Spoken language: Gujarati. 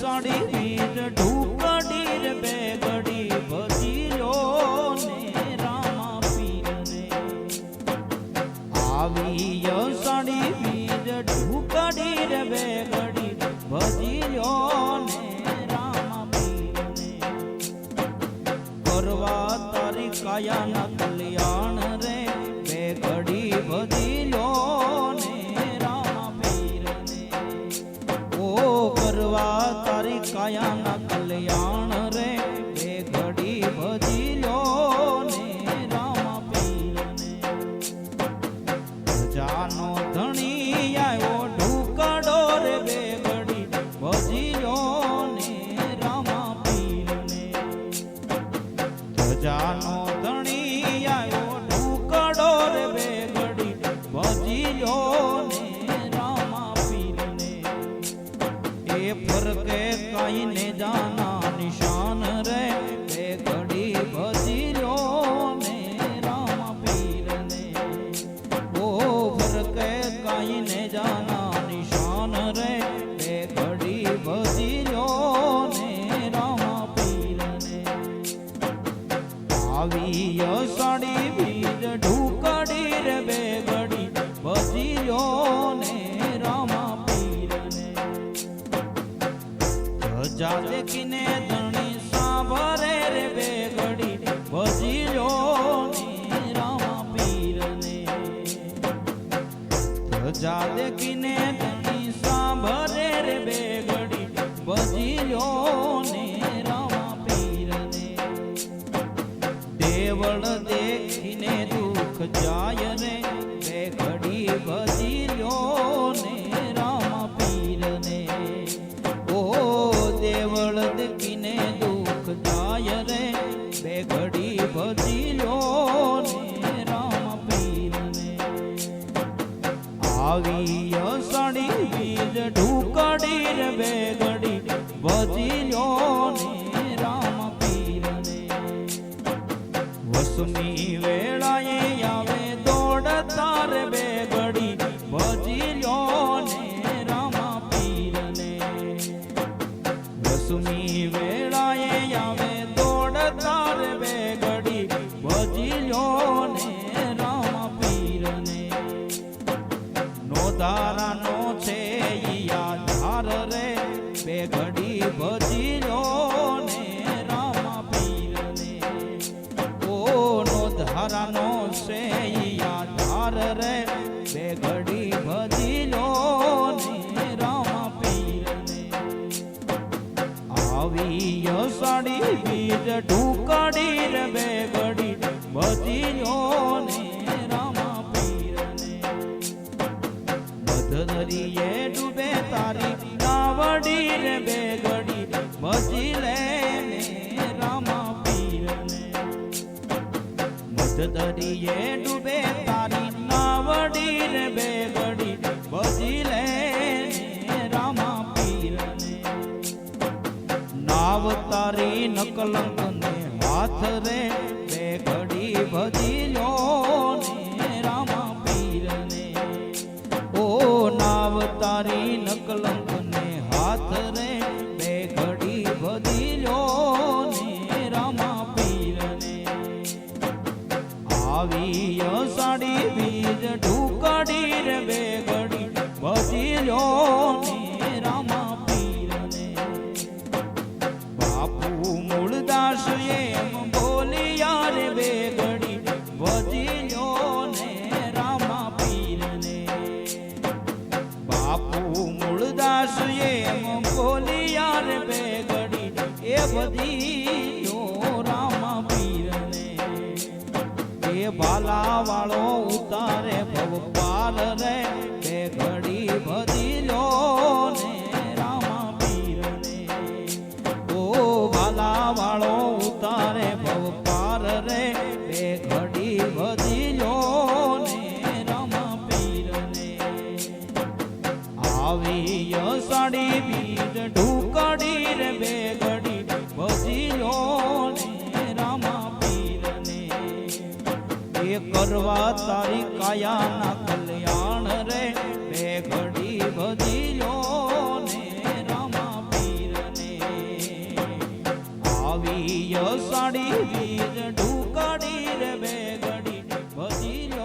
સડી વીર ઢૂકડી રે બે ગડી ભજી લો ને રામા પીરને. આવી યસડી વીર ઢૂકડી રે બે ગડી ભજી લો ને રામા પીરને. કરવા તારી કાયા ના કલ્યાણ તારી કાયાના ને જાના નિશાન રે. બે ઘડી ભજી લો ને રામ પીર ને ઓ ફરકે કાઈ ને જાના નિશાન રે. બે ઘડી ભજી લો ને રામ પીર ને આવી બે ઘડી ભજી લો રામા પીરને. આવી અસણી બીજ ઢુકડી રે બે ભજી લો ને રામ પીરને. વસુની વેળાએ રે બે ઘડી ભજી લો ને રામા પીરને ડૂબે તારી નાવડી બે ઘડી ભજી લે ને રામા મધદરિયે ડૂબે તારી નાવ તારી નકલંક ને હાથ રે બે ઘડી ભજી લો ને રામા પીરને. ઓ નાવતારી નકલંક ને હાથ રે બે ઘડી ભજી લો ને રામા પીરને. આવી સાડી બીજ ઢુકડી રે બે ઘડી ભજી લો ભાલા વાળો ઉતારે પાર રે બે ઘડી ભરી લો ઓ ભાલા વાળો ઉતારે પાર રે બે ઘડી ભરી લો ને. રામા આવી સાડી બીજ ઢુકડી રે, બે ઘડી ભજી લો એ કરવા તારી કાયાના કલ્યાણ રે. બે ઘડી ભજી લો ને રામા પીરને આવી સાડી વીર ઢુકાડી રે બે ઘડી ભજી લો